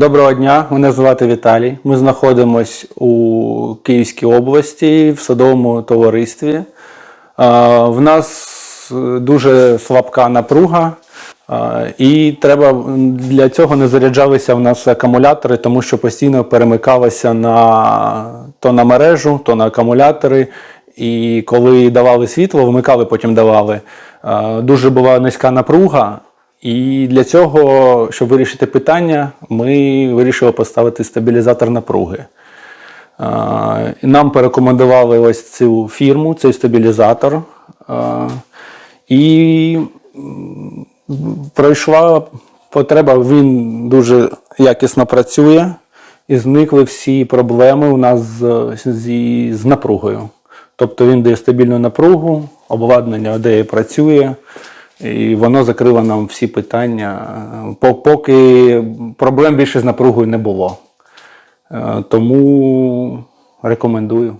Доброго дня, мене звати Віталій. Ми знаходимося у Київській області в садовому товаристві. В нас е, дуже слабка напруга, і треба для цього не заряджалися в нас акумулятори, тому що постійно перемикалися на то на мережу, то на акумулятори. І коли давали світло, вмикали, потім давали. Дуже була низька напруга. І для цього, щоб вирішити питання, ми вирішили поставити стабілізатор напруги. Нам порекомендували ось цю фірму, цей стабілізатор. І пройшла потреба, він дуже якісно працює, і зникли всі проблеми у нас з, зі- з напругою. Тобто він дає стабільну напругу, обладнання де працює, і воно закрило нам всі питання, поки проблем більше з напругою не було. Е, Тому рекомендую.